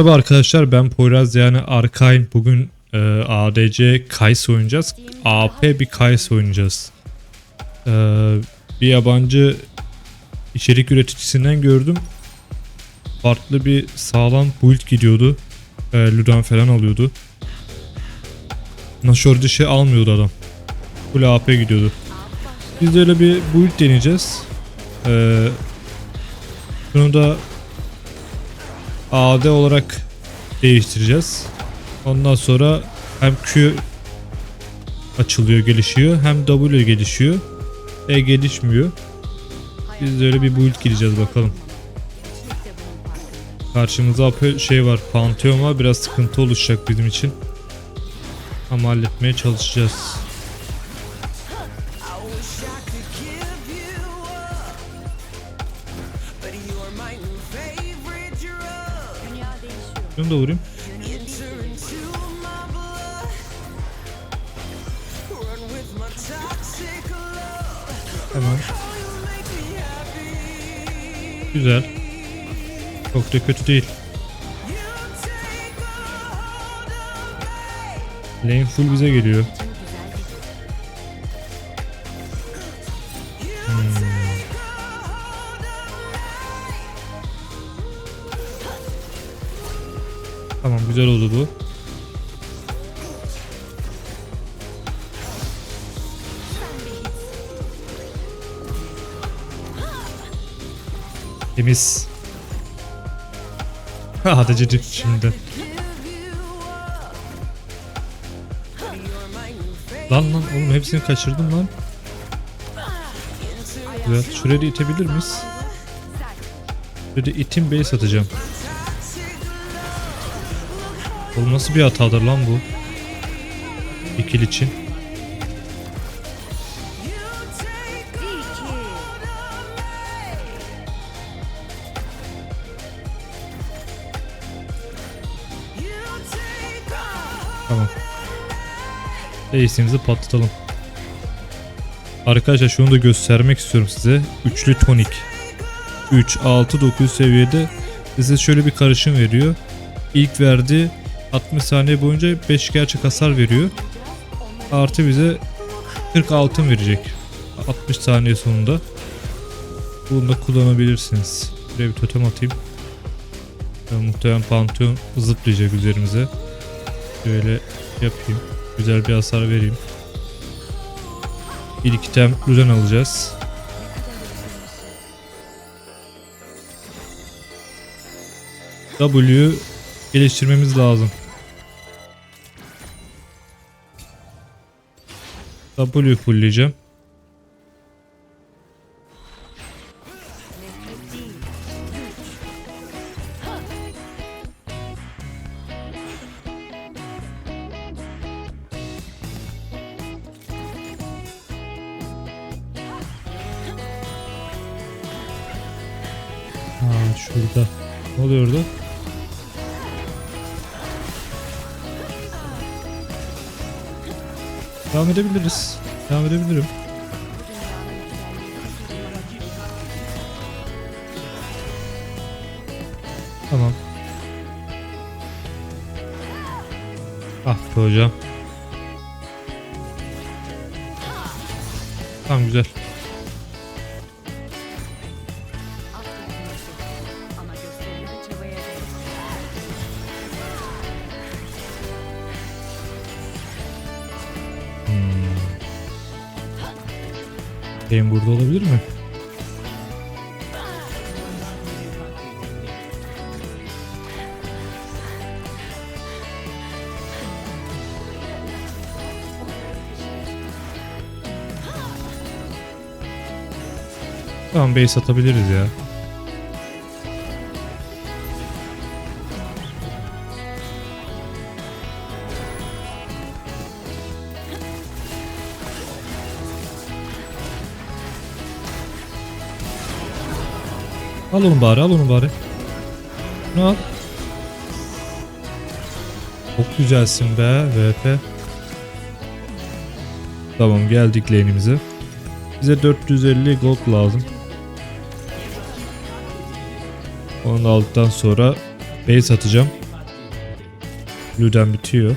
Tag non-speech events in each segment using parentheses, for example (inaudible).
Merhaba arkadaşlar ben Poyraz yani Arkane. Bugün e, ADC Kayıs oynayacağız. AP bir Kayıs oynayacağız. E, bir yabancı içerik üreticisinden gördüm. Farklı bir sağlam build gidiyordu. E, Ludan falan alıyordu. Nashor dışı almıyordu adam. Full AP gidiyordu. Biz de öyle bir build deneyeceğiz. E, bunu da AD olarak değiştireceğiz. Ondan sonra hem Q açılıyor, gelişiyor hem W gelişiyor. E gelişmiyor. Biz de öyle bir build gireceğiz bakalım. Karşımıza AP şey var, Pantheon var. Biraz sıkıntı oluşacak bizim için. Ama halletmeye çalışacağız. Şunu da vurayım. Tamam. Güzel. Çok da kötü değil. Lane full bize geliyor. Güzel oldu bu. Temiz. Ha hadi cicik şimdi. Lan lan oğlum hepsini kaçırdım lan. Güzel. Şuraya da itebilir miyiz? Şuraya da itim base atacağım. Oğlum nasıl bir hatadır lan bu? İkil için. Tamam. Ace'imizi patlatalım. Arkadaşlar şunu da göstermek istiyorum size. Üçlü tonik. 3, 6, 9 seviyede size şöyle bir karışım veriyor. İlk verdiği 60 saniye boyunca 5 gerçek hasar veriyor. Artı bize 40 altın verecek. 60 saniye sonunda. Bunu da kullanabilirsiniz. Buraya bir totem atayım. Ya, muhtemelen Pantheon zıplayacak üzerimize. Böyle yapayım. Güzel bir hasar vereyim. İlk item Luzen alacağız. W geliştirmemiz lazım. W fullleyeceğim. Devam edebiliriz. Devam edebilirim. Tamam. Ah be hocam. Tamam güzel. Benim burada olabilir mi? Tamam base atabiliriz ya. Al onu bari al onu bari. Ne al? Çok güzelsin be VP. Tamam geldik lane'imize. Bize 450 gold lazım. Onu aldıktan sonra base atacağım. Luden bitiyor.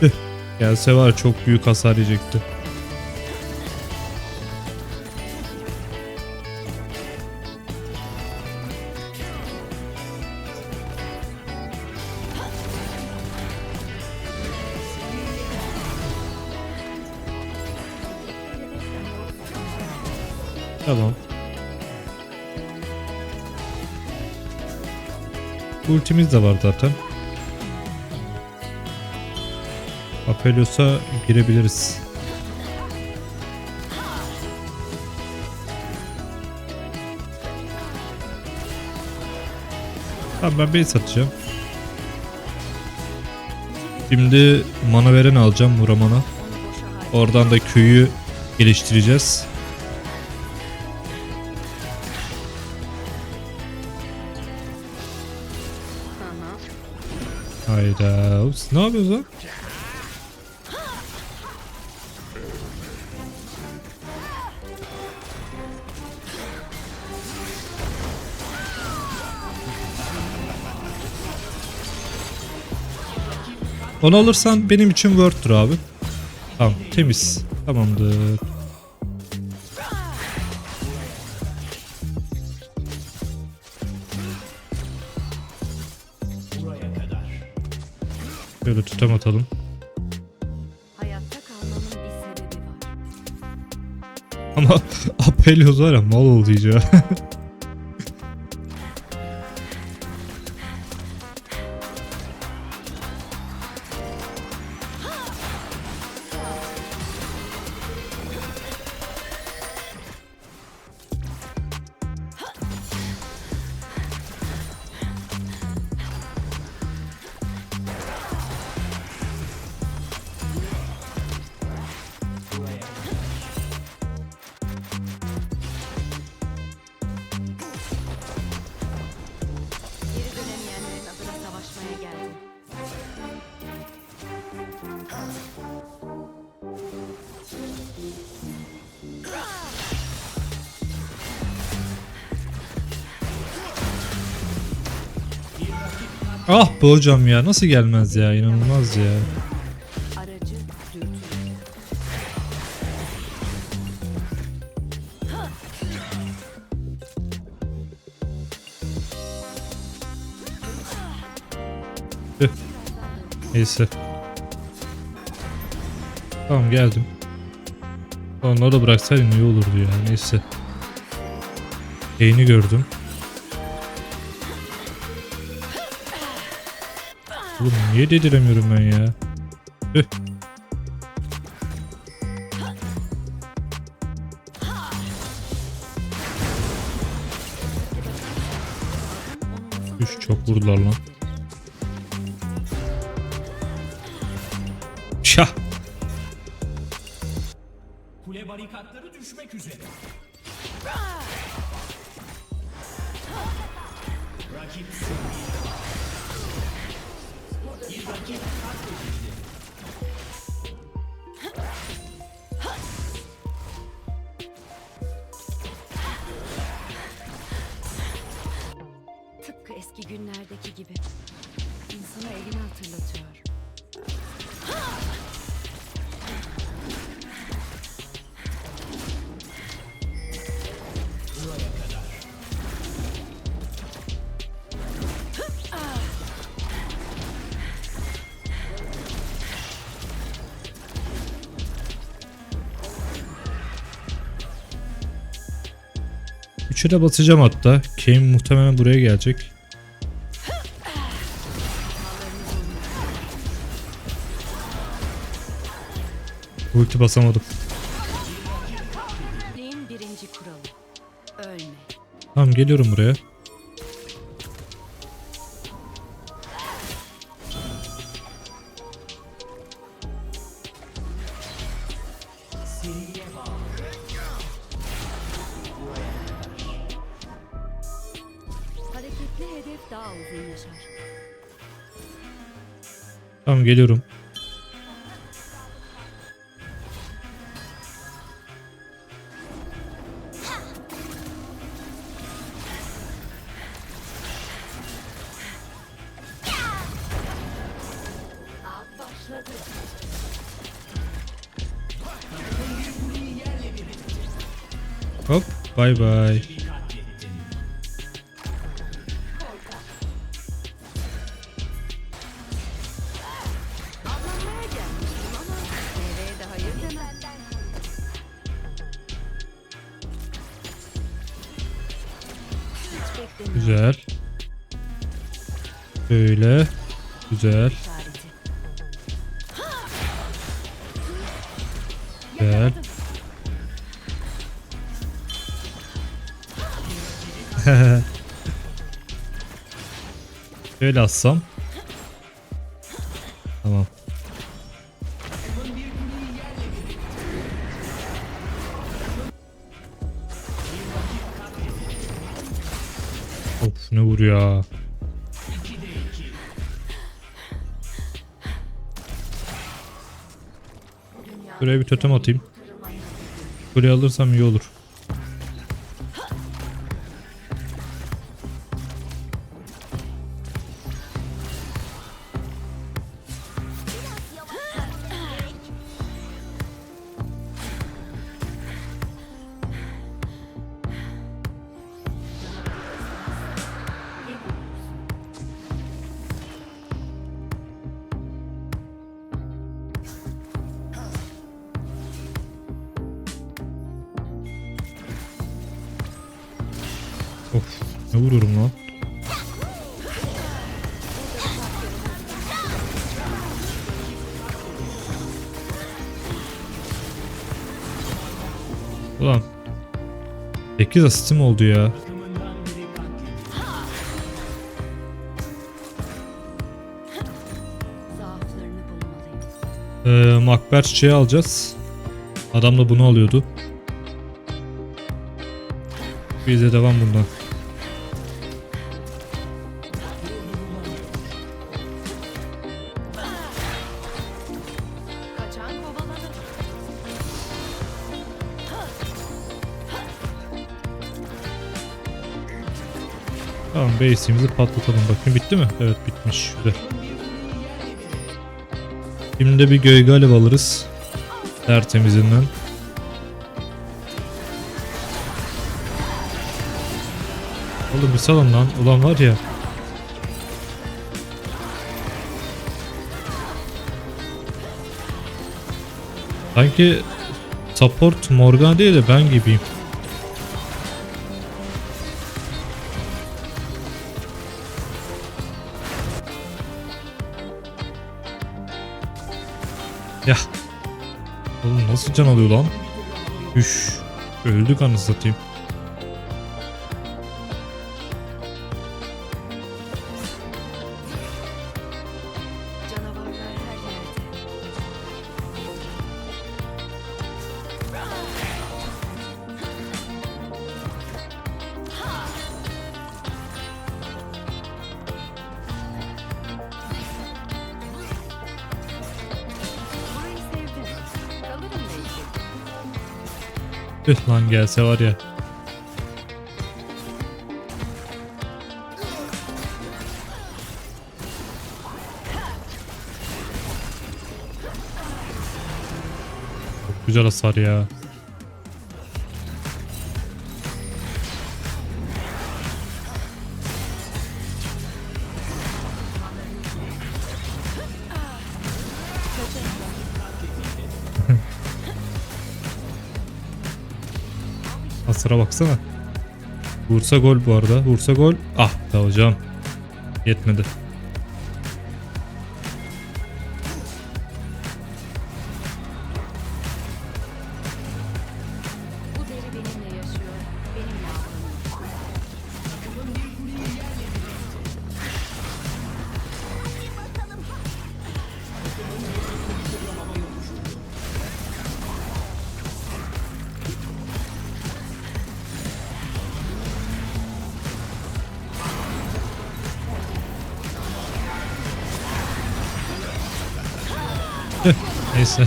Tüh, Gelse var çok büyük hasar yiyecekti. Tamam. Ultimiz de var zaten. Apelios'a girebiliriz. Tamam ben base atacağım. Şimdi mana veren alacağım Muramana. Oradan da köyü geliştireceğiz. Hayda. Ups, Ne yapıyoruz lan? Onu alırsan benim için Word'dur abi. Tamam temiz. Tamamdır. Böyle tutam atalım. Ama (laughs) Apelios var ya mal oldu iyice. (laughs) ah be hocam ya nasıl gelmez ya inanılmaz ya. Dürtülür. Neyse. Tamam geldim. Onları da bıraksaydın iyi olurdu ya neyse. Yayını gördüm. Oğlum niye dediremiyorum ben ya? Onun Üf, çok vurdular lan. Şah. Kule barikatları düşmek üzere. De basacağım hatta. Kane muhtemelen buraya gelecek. Ulti basamadım. Tamam geliyorum buraya. Geliyorum geliyorum. Hop bay bay. Güzel. Güzel. (laughs) Şöyle atsam. Tamam. Of ne vuruyor. Buraya bir totem atayım. Buraya alırsam iyi olur. Of ne vururum lan. Ulan 8 asistim oldu ya. Ee, Makber çiçeği alacağız. Adam da bunu alıyordu. Bize devam bundan. Base'imizi patlatalım. Bakın bitti mi? Evet bitmiş. Güzel. Şimdi de bir gölge alev alırız. Tertemizinden. Oğlum bir salın lan. Ulan var ya. Sanki support Morgan değil de ben gibiyim. Nasıl can alıyor lan? Üş. Öldük anasını satayım. Tüh lan gelse var ya. Güzel hasar ya. Hasara baksana. Vursa gol bu arada. Vursa gol. Ah be hocam. Yetmedi. Neyse.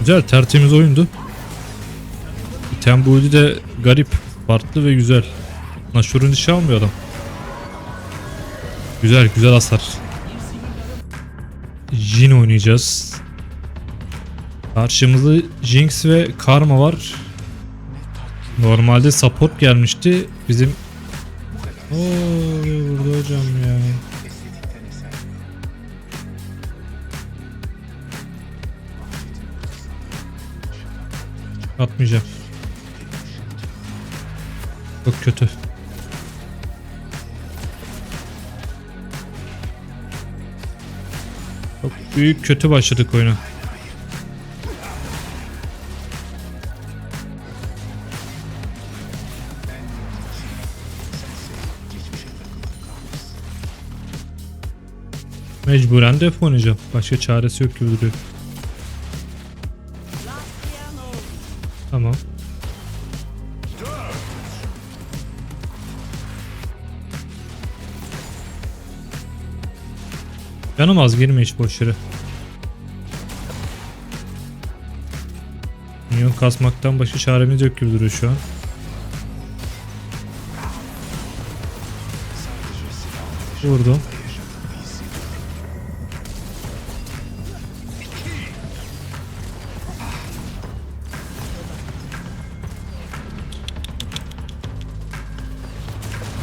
güzel tertemiz oyundu. Tembuli de garip, farklı ve güzel. Nashor'un işi almıyor adam. Güzel güzel hasar. Jin oynayacağız. Karşımızda Jinx ve Karma var. Normalde support gelmişti. Bizim Oo burada hocam ya. Atmayacağım. Çok kötü. Çok büyük kötü başladık oyuna. Mecburen def oynayacağım. Başka çaresi yok gibi duruyor. Canım az girme hiç boş yere. Minyon kasmaktan başka çaremiz yok gibi duruyor şu an. Vurdum.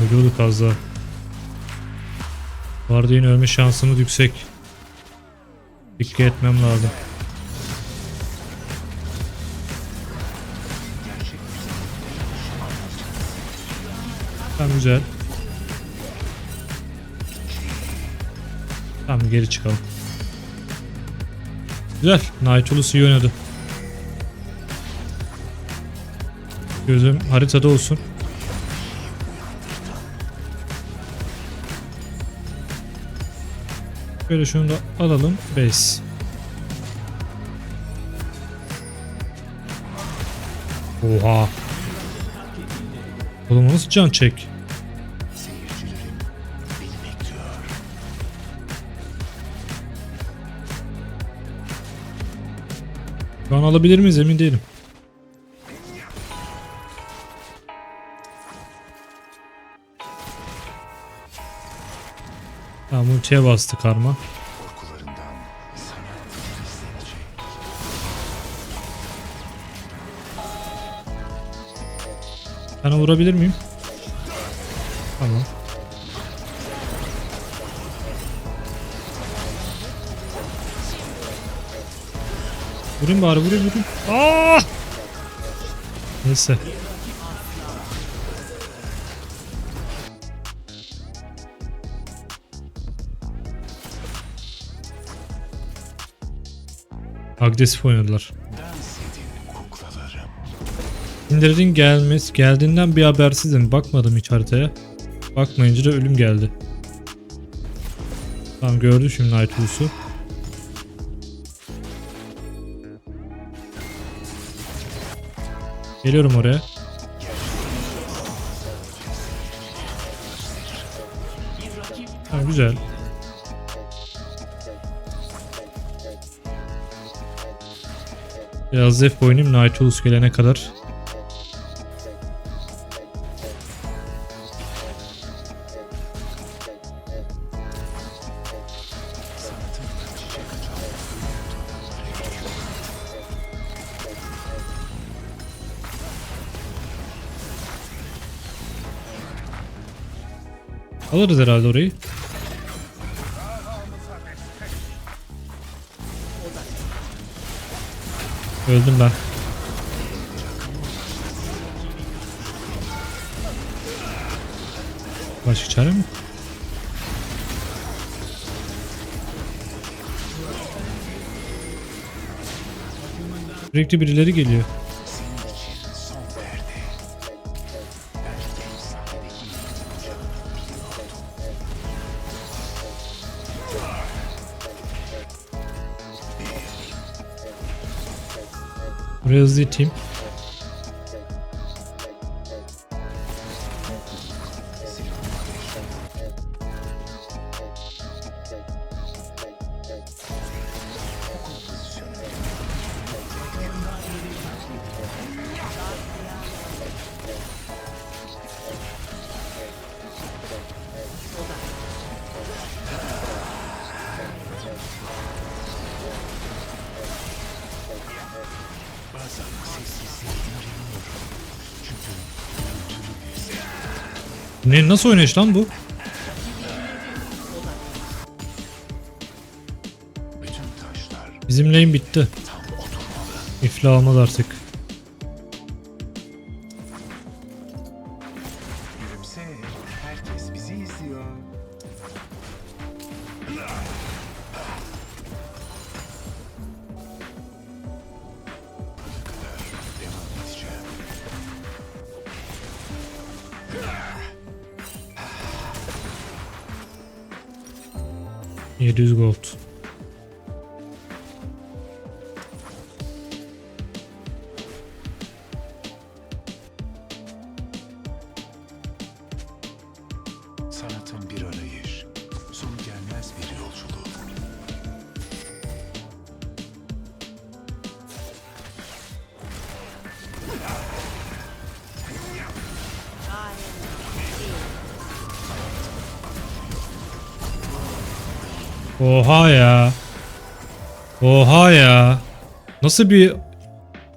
Ölüyorduk az daha. Bu arada yine ölme şansımız yüksek. Dikkat etmem lazım. Tamam güzel. Tamam geri çıkalım. Güzel. Nautilus iyi oynadı. Gözüm haritada olsun. Şöyle şunu da alalım. Base. Oha. Oğlum nasıl can çek? Şu an alabilir miyiz emin değilim. Tamam ultiye bastı karma. Sana vurabilir miyim? Tamam. Vurayım bari vurayım vurayım. Aa! Neyse. Agresif oynadılar. Cinder'in gelmesi geldiğinden bir habersizim. Bakmadım hiç haritaya. Bakmayınca da ölüm geldi. Tamam gördü şimdi Nightwolf'u. Geliyorum oraya. Tamam güzel. Biraz zef oynayayım Nautilus gelene kadar. Alırız herhalde orayı. Öldüm ben. Başka çare mi? Sürekli birileri geliyor. Buraya hızlı Ne nasıl oynayış lan bu? Bizim lane bitti. tam oturmalı. İflah olmaz artık. Oha ya. Oha ya. Nasıl bir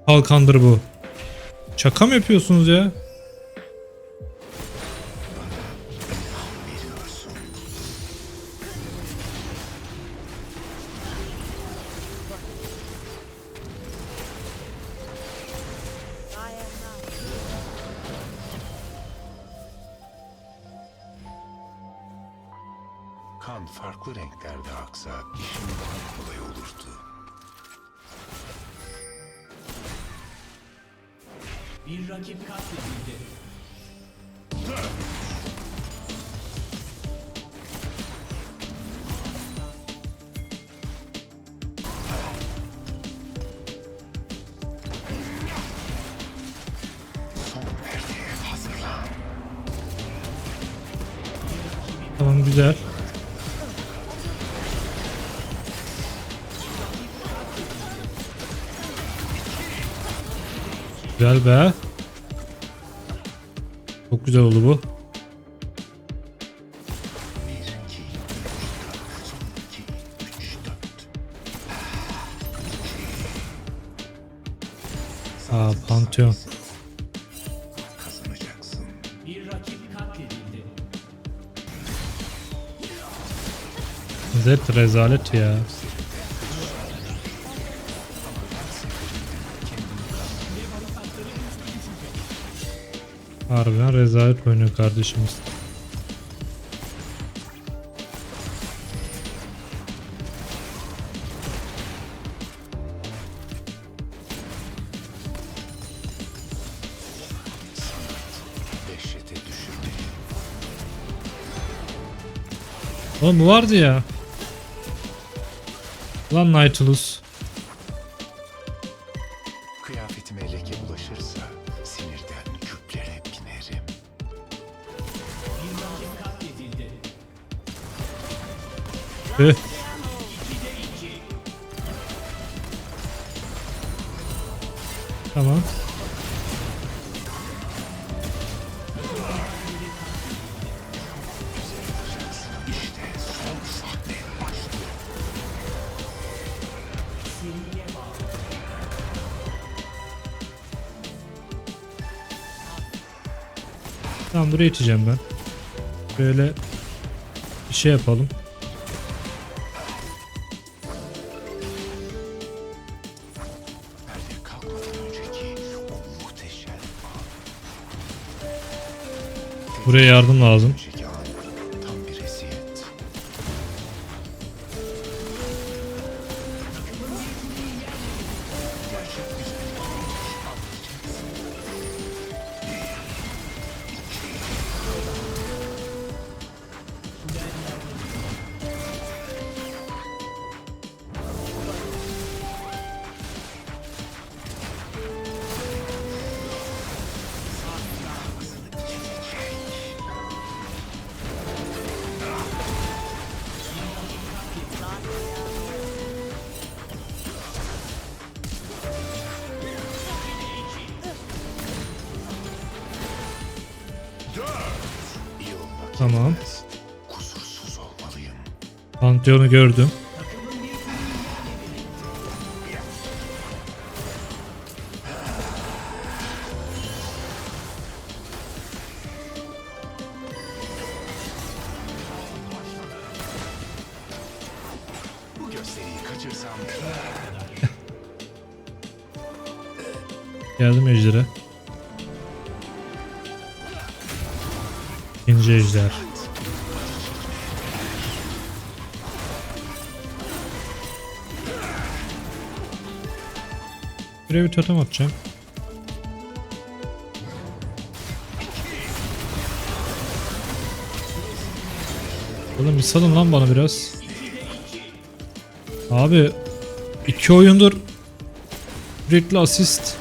kalkandır bu? Şaka mı yapıyorsunuz ya? Kan farklı renklerde aksa işim daha kolay olurdu. Bir rakip katledildi. Güzel be. Çok güzel oldu bu. Aa Pantheon. Zed rezalet ya. Harbiden rezalet oynuyor kardeşimiz. Oğlum bu vardı ya. Lan Nautilus. Tamam. Tamam buraya içeceğim ben. Böyle bir şey yapalım. Buraya yardım lazım. Pantheon'u gördüm. (laughs) Geldim ejderha. İkinci ejder. Buraya bir totem atacağım. Oğlum bir salın lan bana biraz. Abi iki oyundur sürekli asist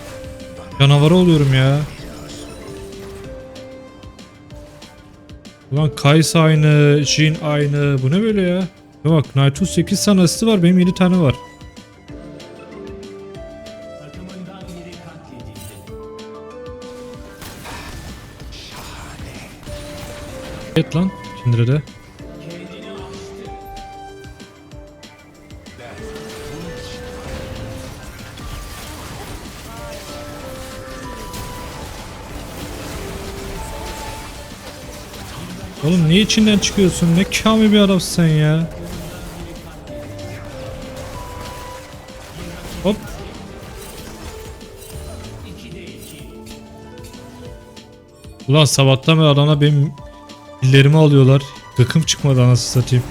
canavarı oluyorum ya. Ulan Kays aynı, Jin aynı. Bu ne böyle ya? Bak Nightwood 8 tane asisti var benim 7 tane var. Et lan Kindred'e. Aştı. Oğlum niye içinden çıkıyorsun? Ne kamil bir adamsın sen ya. Hop. Ulan sabahtan beri adamlar benim killerimi alıyorlar. Gıkım çıkmadı anasını satayım.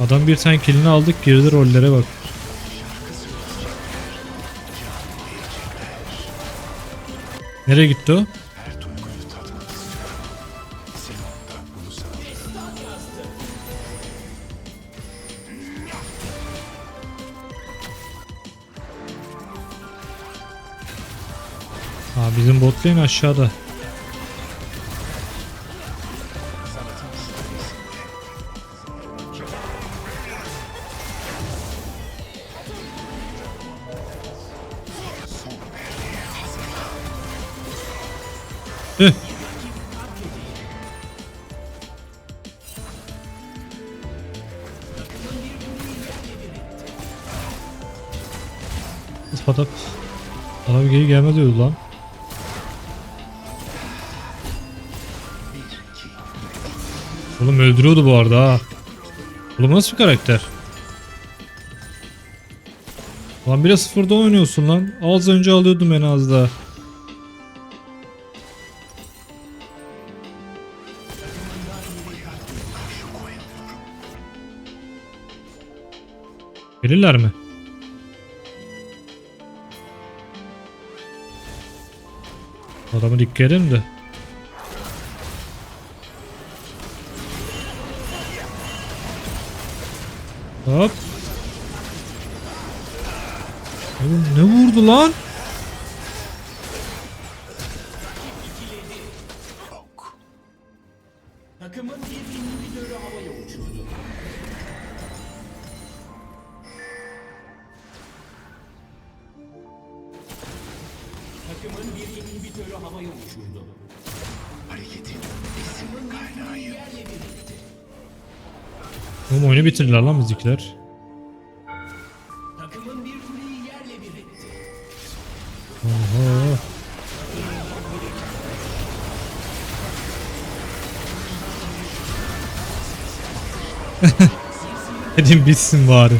Adam bir tane killini aldık girdi rollere bak. Nereye gitti o? Ha bizim bot lane aşağıda. Adam, adam geri gelme diyordu lan. Oğlum öldürüyordu bu arada ha. Oğlum nasıl bir karakter? Lan 1'e 0'da oynuyorsun lan. Az önce alıyordum en az da. Gelirler mi? Adamı dikkat edelim de. Hop. Ne vurdu lan? Bitirdiler lan etti. (laughs) Oho. Bitsin bari.